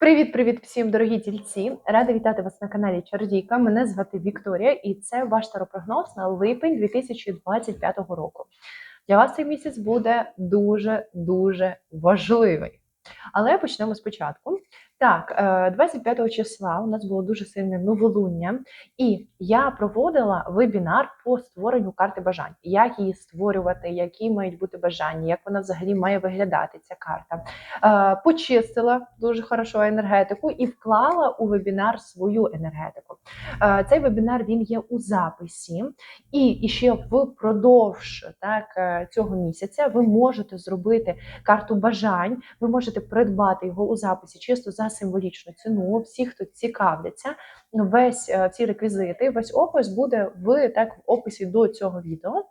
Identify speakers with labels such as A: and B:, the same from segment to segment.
A: Привіт-привіт всім, дорогі тільці! Рада вітати вас на каналі Чардійка. Мене звати Вікторія, і це ваш таропрогноз на липень 2025 року. Для вас цей місяць буде дуже дуже важливий. Але почнемо спочатку. Так, е, 25 числа у нас було дуже сильне новолуння, і я проводила вебінар по створенню карти бажань, як її створювати, які мають бути бажання, як вона взагалі має виглядати ця карта. Е, Почистила дуже хорошо енергетику і вклала у вебінар свою енергетику. Е, Цей вебінар він є у записі, і, ще впродовж так, е, цього місяця ви можете зробити карту бажань, ви можете придбати його у записі чисто за символічну ціну. Всі, хто цікавляться, весь е, ці реквізити, весь опис буде в так в описі до цього відео.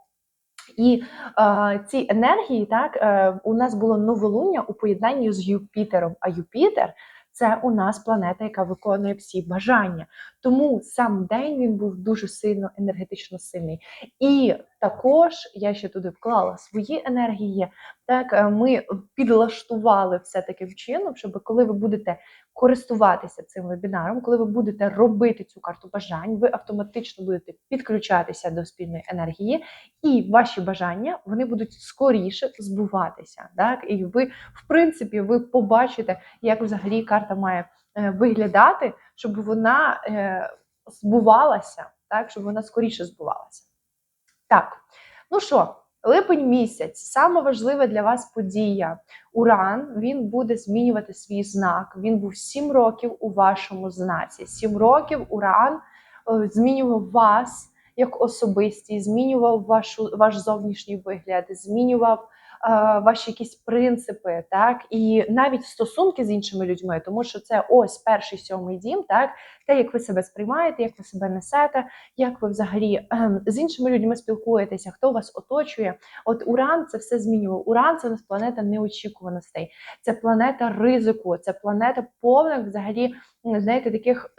A: І е, ці енергії, так е, у нас було новолуння у поєднанні з Юпітером. А Юпітер це у нас планета, яка виконує всі бажання. Тому сам день він був дуже сильно енергетично сильний. І також я ще туди вклала свої енергії. Так е, ми підлаштували все таким чином, щоб коли ви будете користуватися цим вебінаром, коли ви будете робити цю карту бажань, ви автоматично будете підключатися до спільної енергії, і ваші бажання вони будуть скоріше збуватися. Так, і ви, в принципі, ви побачите, як взагалі карта має виглядати, щоб вона е, збувалася, так, щоб вона скоріше збувалася. Так, ну що, липень місяць, саме важлива для вас подія. Уран він буде змінювати свій знак. Він був 7 років у вашому знаці. 7 років Уран е, змінював вас як особистість, змінював вашу, ваш зовнішній вигляд, змінював е, ваші якісь принципи, так і навіть стосунки з іншими людьми, тому що це ось перший сьомий дім, так те, як ви себе сприймаєте, як ви себе несете, як ви взагалі ем, з іншими людьми спілкуєтеся, хто вас оточує. От Уран це все змінював. Уран це у нас планета неочікуваностей, це планета ризику, це планета повних взагалі, знаєте, таких.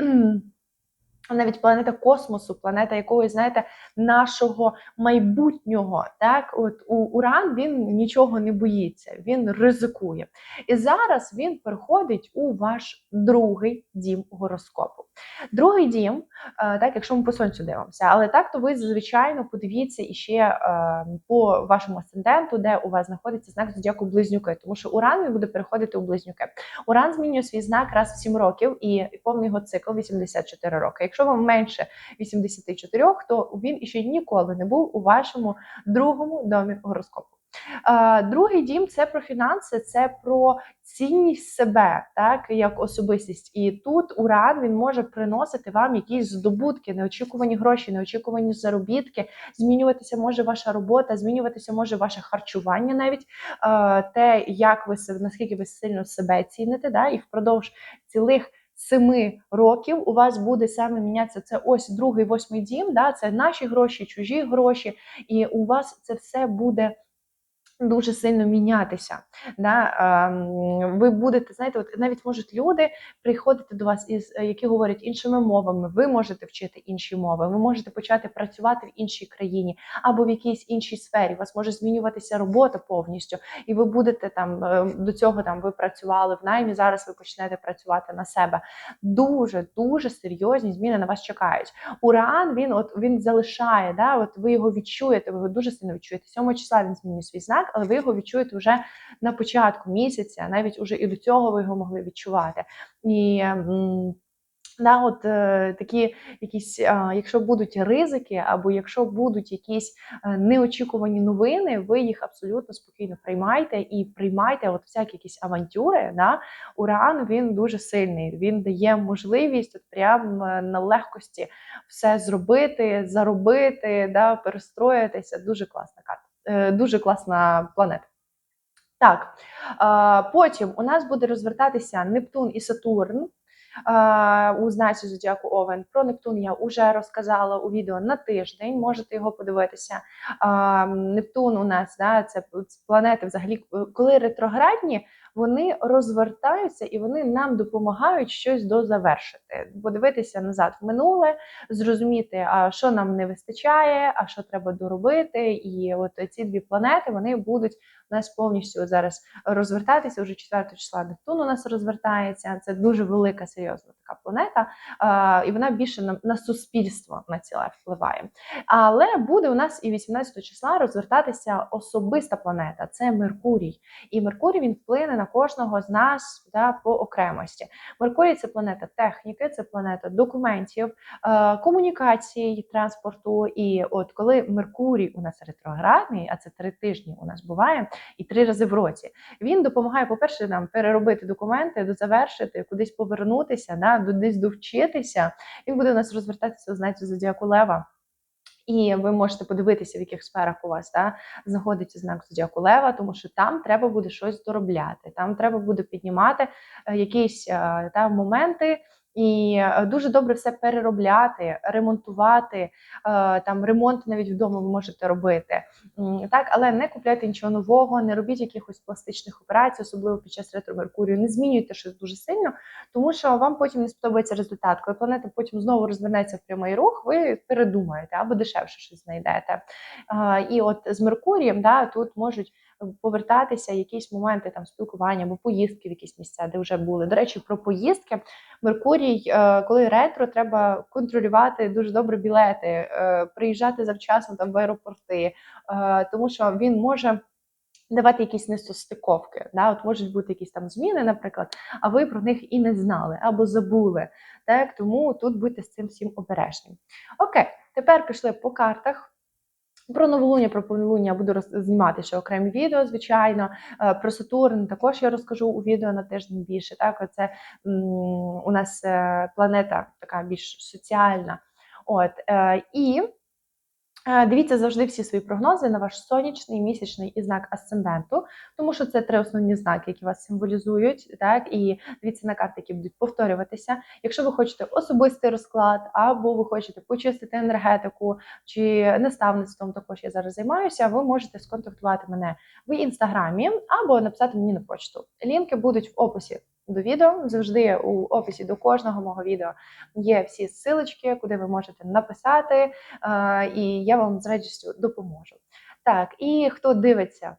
A: Навіть планета космосу, планета якогось, знаєте, нашого майбутнього. Так, от у Уран він нічого не боїться, він ризикує. І зараз він переходить у ваш другий дім гороскопу. Другий дім, е, так, якщо ми по сонцю дивимося, але так, то ви звичайно подивіться іще е, по вашому асценденту, де у вас знаходиться знак зодіаку близнюки, тому що Уран він буде переходити у близнюки. Уран змінює свій знак раз в 7 років, і повний його цикл 84 роки. Якщо вам менше 84, то він іще ніколи не був у вашому другому домі гороскопу. Другий дім це про фінанси, це про цінність себе, так як особистість. І тут уран він може приносити вам якісь здобутки, неочікувані гроші, неочікувані заробітки. Змінюватися може ваша робота, змінюватися може ваше харчування, навіть те, як ви наскільки ви сильно себе ціните, да, і впродовж цілих. Семи років у вас буде саме мінятися це ось другий восьмий дім. Да, це наші гроші, чужі гроші, і у вас це все буде дуже сильно мінятися. Да? Ем, ви будете, знаєте, от навіть можуть люди приходити до вас, із е, які говорять іншими мовами. Ви можете вчити інші мови, ви можете почати працювати в іншій країні або в якійсь іншій сфері. У вас може змінюватися робота повністю, і ви будете там е, до цього там ви працювали в наймі. Зараз ви почнете працювати на себе. Дуже дуже серйозні зміни на вас чекають. Уран він от він залишає. Да, от ви його відчуєте. Ви його дуже сильно відчуєте. 7 числа він змінює свій знак але ви його відчуєте вже на початку місяця, навіть уже і до цього ви його могли відчувати. І Да, от е, такі якісь, е, якщо будуть ризики, або якщо будуть якісь е, неочікувані новини, ви їх абсолютно спокійно приймайте і приймайте от всякі якісь авантюри. Да? Уран він дуже сильний. Він дає можливість от прям е, на легкості все зробити, заробити, да, перестроїтися. Дуже класна карта. Е, дуже класна планета. Так, потім у нас буде розвертатися Нептун і Сатурн. У знаці Зодіаку Овен про Нептун я вже розказала у відео на тиждень, можете його подивитися. Нептун у нас да, це планети взагалі, коли ретроградні, вони розвертаються і вони нам допомагають щось дозавершити. Подивитися назад в минуле, зрозуміти, а що нам не вистачає, а що треба доробити. І от ці дві планети вони будуть нас повністю зараз розвертається. Уже 4 числа Нептун у нас розвертається. Це дуже велика, серйозна така планета, і вона більше на, на суспільство на ціле впливає. Але буде у нас і 18 числа розвертатися особиста планета це Меркурій. І Меркурій він вплине на кожного з нас да, по окремості. Меркурій це планета техніки, це планета документів, комунікацій, транспорту. І от коли Меркурій у нас ретроградний, а це три тижні у нас буває, і три рази в році, він допомагає, по-перше, нам переробити документи, дозавершити, кудись повернутися, да, десь довчитися. Він буде у нас розвертатися у знаці зодіаку Лева. І ви можете подивитися, в яких сферах у вас да, знаходиться знак зодіаку Лева, тому що там треба буде щось доробляти, там треба буде піднімати е, якісь е, та, моменти. І е, дуже добре все переробляти, ремонтувати. е, Там ремонт навіть вдома ви можете робити. Так, але не купляйте нічого нового, не робіть якихось пластичних операцій, особливо під час ретро Меркурію. Не змінюйте щось дуже сильно, тому що вам потім не сподобається результат. Коли планета потім знову розвернеться в прямий рух, ви передумаєте або дешевше щось знайдете. Е, І от з Меркурієм да, тут можуть повертатися якісь моменти там спілкування або поїздки в якісь місця, де вже були. До речі, про поїздки. Меркурій, е, коли ретро, треба контролювати дуже добре білети, е, приїжджати завчасно там в аеропорти, е, тому що він може. Давати якісь несостиковки, да, от можуть бути якісь там зміни, наприклад, а ви про них і не знали або забули. Так, тому тут будьте з цим всім обережним. Окей, тепер пішли по картах. Про новолуння, про повнолуння буду знімати ще окремі відео, звичайно. Е, Про Сатурн також я розкажу у відео на тиждень більше. Так, оце у нас е, планета така більш соціальна. От е, і дивіться завжди всі свої прогнози на ваш сонячний, місячний і знак асценденту, тому що це три основні знаки, які вас символізують. Так, і дивіться на карти, які будуть повторюватися. Якщо ви хочете особистий розклад, або ви хочете почистити енергетику чи наставництвом, також я зараз займаюся. Ви можете сконтактувати мене в інстаграмі або написати мені на почту. Лінки будуть в описі до відео. Завжди у описі до кожного мого відео є всі ссылочки, куди ви можете написати, е, і я вам з радістю допоможу. Так, і хто дивиться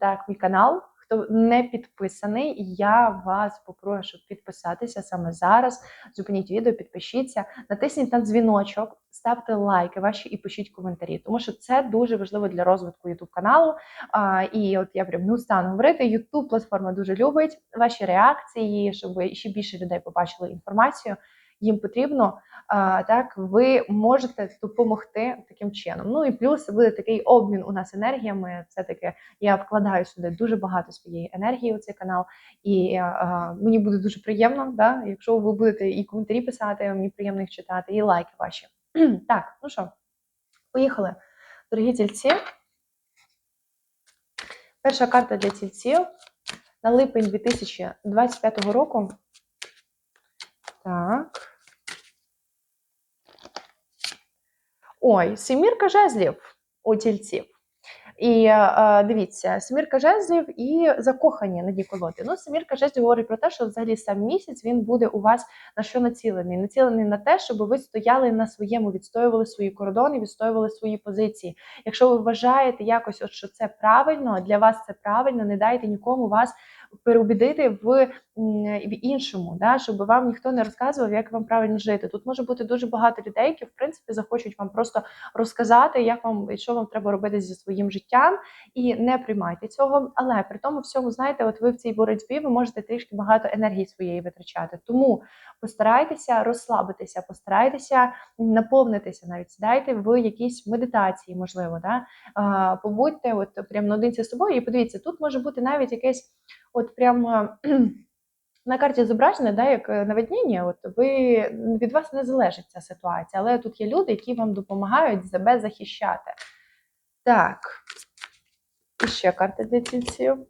A: так, мій канал. Хто не підписаний, я вас попрошу підписатися саме зараз. Зупиніть відео, підпишіться, натисніть на дзвіночок, ставте лайки ваші і пишіть коментарі, тому що це дуже важливо для розвитку YouTube каналу. І от я прям не устану говорити. YouTube платформа дуже любить ваші реакції, щоб ще більше людей побачили інформацію. Їм потрібно так, ви можете допомогти таким чином. Ну і плюс буде такий обмін у нас енергіями. Все таки я вкладаю сюди дуже багато своєї енергії у цей канал, і а, мені буде дуже приємно, да, якщо ви будете і коментарі писати, мені приємно їх читати, і лайки ваші. так, ну що, поїхали, дорогі тільці. Перша карта для тільців на липень 2025 року. Так. Ой, семірка жезлів у тільців. І е, дивіться, семірка жезлів і закохані на дні колоди. Ну, семірка жезлів говорить про те, що взагалі сам місяць він буде у вас на що націлений? Націлений на те, щоб ви стояли на своєму, відстоювали свої кордони, відстоювали свої позиції. Якщо ви вважаєте якось, от, що це правильно, для вас це правильно, не дайте нікому вас переубідити в, в іншому, да, щоб вам ніхто не розказував, як вам правильно жити. Тут може бути дуже багато людей, які в принципі захочуть вам просто розказати, як вам і що вам треба робити зі своїм життям, і не приймайте цього. Але при тому всьому, знаєте, от ви в цій боротьбі ви можете трішки багато енергії своєї витрачати. Тому постарайтеся розслабитися, постарайтеся наповнитися, навіть сідайте в якійсь медитації, можливо, да? побудьте от прямо наодинці з собою, і подивіться, тут може бути навіть якесь, от прямо. На карті зображене, да, як е, от ви від вас не залежить ця ситуація, але тут є люди, які вам допомагають себе захищати. Так, і ще карта для тільців.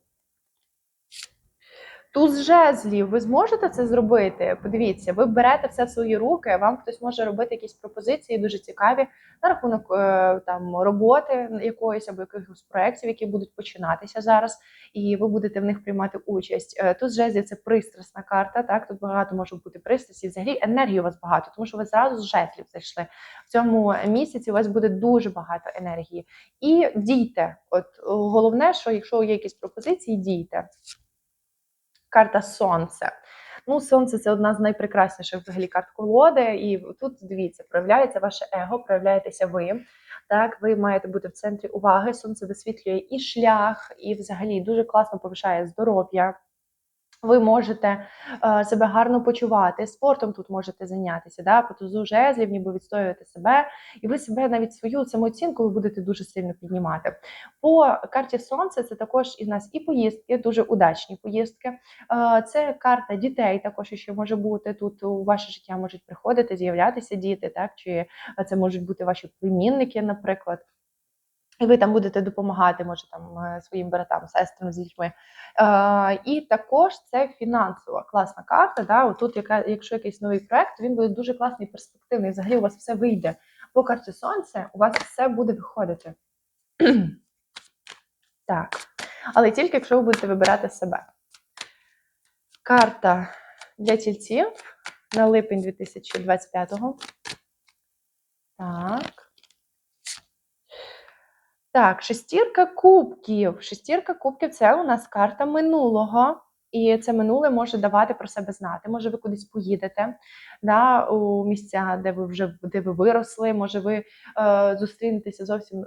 A: Туз жезлів, ви зможете це зробити? Подивіться, ви берете все в свої руки. Вам хтось може робити якісь пропозиції дуже цікаві на рахунок е, там роботи якоїсь або якихось проєктів, які будуть починатися зараз, і ви будете в них приймати участь. Е, Туз жезлів це пристрасна карта. Так тут багато може бути пристрасті. Взагалі енергії у вас багато, тому що ви зразу з жезлів зайшли. В цьому місяці у вас буде дуже багато енергії. І дійте. От головне, що якщо є якісь пропозиції, дійте. Карта Сонце. Ну, сонце це одна з найпрекрасніших взагалі карт колоди, і тут дивіться, проявляється ваше его, проявляєтеся ви. Так, ви маєте бути в центрі уваги. Сонце висвітлює і шлях, і взагалі дуже класно повишає здоров'я. Ви можете е, себе гарно почувати, спортом тут можете зайнятися, да, по тузу жезлів, ніби відстоювати себе, і ви себе навіть свою самооцінку ви будете дуже сильно піднімати. По карті Сонце це також і в нас і поїздки, дуже удачні поїздки. Е, це карта дітей, також ще може бути тут. У ваше життя можуть приходити, з'являтися діти, так чи це можуть бути ваші племінники, наприклад. І ви там будете допомагати, може там е, своїм братам, сестрам з дітьми. Е, і також це фінансова класна карта. Да? Отут, яка, якщо якийсь новий проект, він буде дуже класний, перспективний. Взагалі у вас все вийде. По карті сонця у вас все буде виходити. так. Але тільки якщо ви будете вибирати себе. Карта для тільців на липень 2025-го. Так. Так, шестірка кубків. Шестірка кубків це у нас карта минулого. І це минуле може давати про себе знати. Може, ви кудись поїдете да, у місця, де ви вже де ви виросли. Може, ви е, зустрінетеся зовсім е,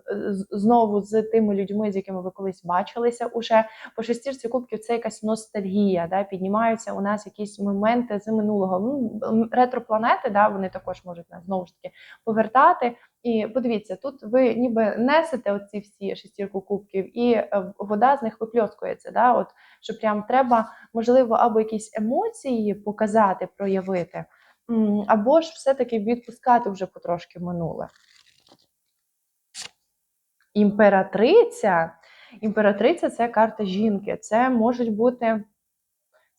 A: знову з тими людьми, з якими ви колись бачилися. Уже по шестірці кубків це якась ностальгія. Да, піднімаються у нас якісь моменти з минулого. Ну, ретропланети, да, вони також можуть нас знову ж таки повертати. І подивіться, тут ви ніби несете оці всі шестірку кубків, і е, вода з них випльоскується. Да? От, що прям треба, можливо, або якісь емоції показати, проявити, або ж все-таки відпускати вже потрошки минуле. Імператриця. Імператриця це карта жінки. Це можуть бути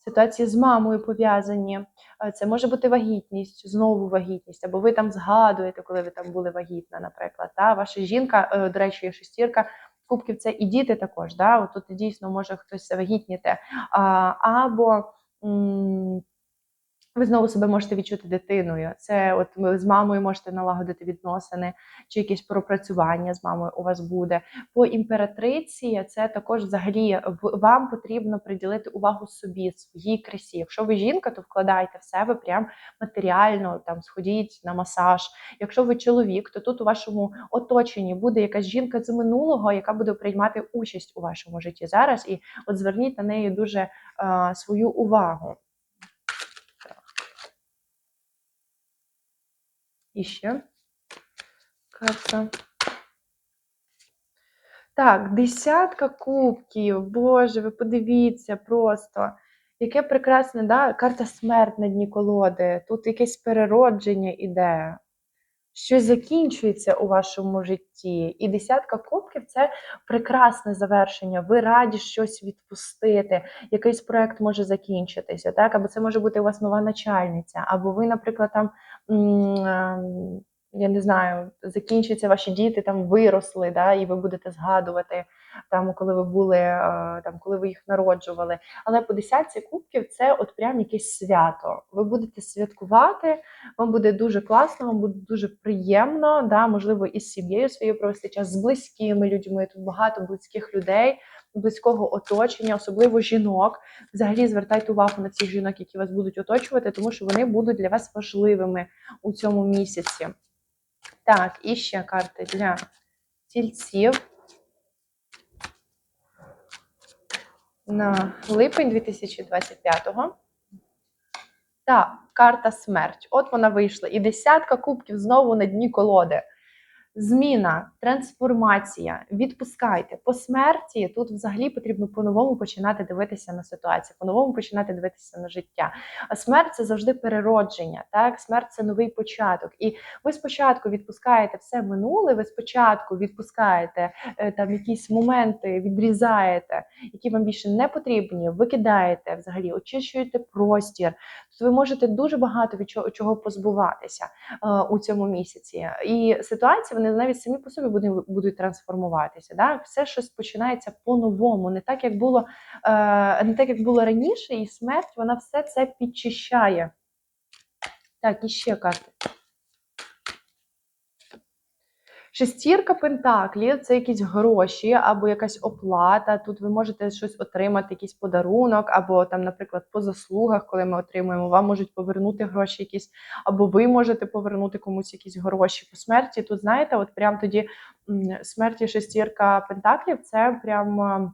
A: ситуації з мамою пов'язані. Е, Це може бути вагітність, знову вагітність, або ви там згадуєте, коли ви там були вагітна, наприклад. Та? Ваша жінка, е, до речі, є шестірка. Кубків це і діти також. Да? Тут дійсно може хтось завагітніти. Або ви знову себе можете відчути дитиною. Це от ви з мамою можете налагодити відносини, чи якесь пропрацювання з мамою у вас буде. По імператриці це також взагалі вам потрібно приділити увагу собі, своїй красі. Якщо ви жінка, то вкладайте в себе прям матеріально, там сходіть на масаж. Якщо ви чоловік, то тут у вашому оточенні буде якась жінка з минулого, яка буде приймати участь у вашому житті зараз. І от зверніть на неї дуже е, свою увагу. І ще карта. Так, десятка кубків. Боже, ви подивіться просто. Яке прекрасне, да? карта смерть на дні колоди. Тут якесь переродження іде. Щось закінчується у вашому житті. І десятка кубків це прекрасне завершення. Ви раді щось відпустити. Якийсь проект може закінчитися, так? Або це може бути у вас нова начальниця, або ви, наприклад, там. Ем, Я не знаю, закінчаться ваші діти там виросли, да, і ви будете згадувати там, коли ви були, е, там, коли ви їх народжували. Але по десятці кубків це от прям якесь свято. Ви будете святкувати, вам буде дуже класно, вам буде дуже приємно, да, можливо, із сім'єю своєю провести час, з близькими людьми. Тут багато близьких людей, близького оточення, особливо жінок. Взагалі звертайте увагу на цих жінок, які вас будуть оточувати, тому що вони будуть для вас важливими у цьому місяці. Так, і ще карти для тільців. На липень 2025-го. Так, карта смерть. От вона вийшла. І десятка кубків знову на дні колоди. Зміна, трансформація, відпускайте по смерті. Тут взагалі потрібно по-новому починати дивитися на ситуацію, по-новому починати дивитися на життя. А смерть це завжди переродження. Так, смерть це новий початок. І ви спочатку відпускаєте все минуле. Ви спочатку відпускаєте е, там якісь моменти, відрізаєте, які вам більше не потрібні. Викидаєте взагалі, очищуєте простір. Тобто ви можете дуже багато від чого, чого позбуватися е, у цьому місяці. І ситуації вони навіть самі по собі будуть, будуть трансформуватися. Да? Все щось починається по-новому, не так, як було, е, не так, як було раніше, і смерть вона все це підчищає. Так, і ще карти. Шестірка пентаклів це якісь гроші або якась оплата. Тут ви можете щось отримати, якийсь подарунок, або там, наприклад, по заслугах, коли ми отримуємо, вам можуть повернути гроші якісь, або ви можете повернути комусь якісь гроші по смерті. Тут знаєте, от прям тоді смерті шестірка пентаклів це прям.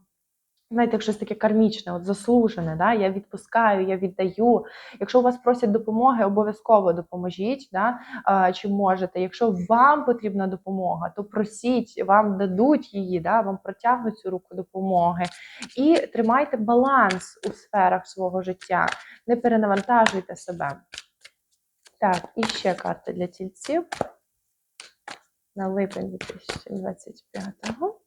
A: Знаєте, як щось таке кармічне, от заслужене, да? я відпускаю, я віддаю. Якщо у вас просять допомоги, обов'язково допоможіть, да? а, чи можете. Якщо вам потрібна допомога, то просіть, вам дадуть її, да? вам протягнуть цю руку допомоги. І тримайте баланс у сферах свого життя, не перенавантажуйте себе. Так, і ще карта для тільців на липень 2025-го.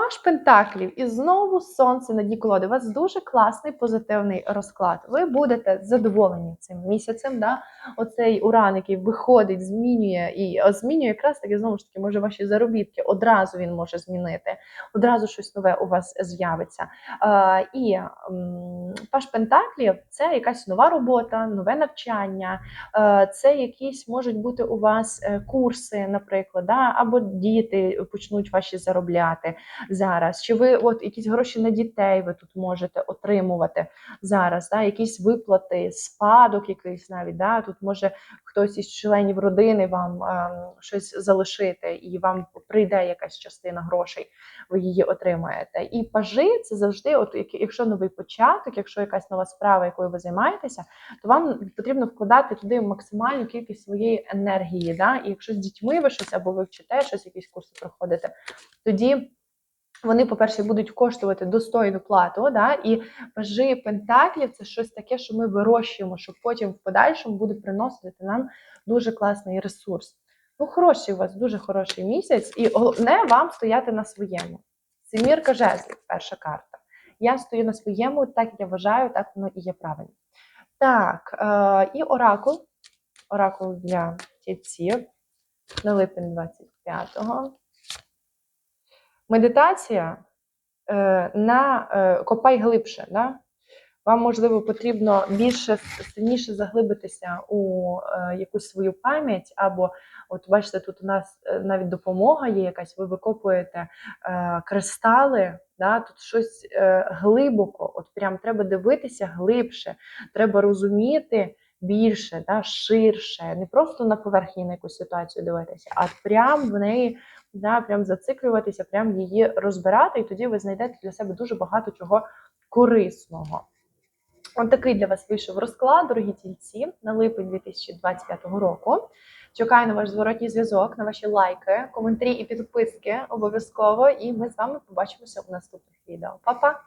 A: Паш Пентаклів і знову сонце на дні колоди. У вас дуже класний позитивний розклад. Ви будете задоволені цим місяцем. Да? Оцей уран, який виходить, змінює і змінює якраз таки знову ж таки, може ваші заробітки. Одразу він може змінити, одразу щось нове у вас з'явиться. І Паш Пентаклів це якась нова робота, нове навчання. Це якісь можуть бути у вас е, курси, наприклад, да? або діти почнуть ваші заробляти зараз. Чи ви от якісь гроші на дітей ви тут можете отримувати зараз? Да? Якісь виплати, спадок якийсь навіть. Да? Тут може хтось із членів родини вам ем, щось залишити, і вам прийде якась частина грошей, ви її отримаєте. І пажи це завжди, от як- якщо новий початок, якщо якась нова справа, якою ви займаєтеся, то вам потрібно вкладати туди максимальну кількість своєї енергії. Да? І якщо з дітьми ви щось або ви вчите щось, якісь курси проходите, тоді. Вони, по-перше, будуть коштувати достойну плату, да? і пажи пентаклів це щось таке, що ми вирощуємо, що потім в подальшому буде приносити нам дуже класний ресурс. Ну, хороший у вас, дуже хороший місяць, і головне вам стояти на своєму. Семірка жезлів, перша карта. Я стою на своєму, так я вважаю, так воно і є правильно. Так, е, і оракул. Оракул для тільців на липень 25-го. Медитація е, на е, копай глибше. Да? Вам, можливо, потрібно більше сильніше заглибитися у е, якусь свою пам'ять, або, от бачите, тут у нас е, навіть допомога є якась, ви викопуєте е, кристали, да? тут щось е, глибоко, от прям треба дивитися глибше, треба розуміти більше, да? ширше, не просто на поверхні на якусь ситуацію дивитися, а прям в неї да, прям зациклюватися, прям її розбирати, і тоді ви знайдете для себе дуже багато чого корисного. От такий для вас вийшов розклад, дорогі тільці, на липень 2025 року. Чекаю на ваш зворотній зв'язок, на ваші лайки, коментарі і підписки обов'язково. І ми з вами побачимося у наступних відео. Па-па!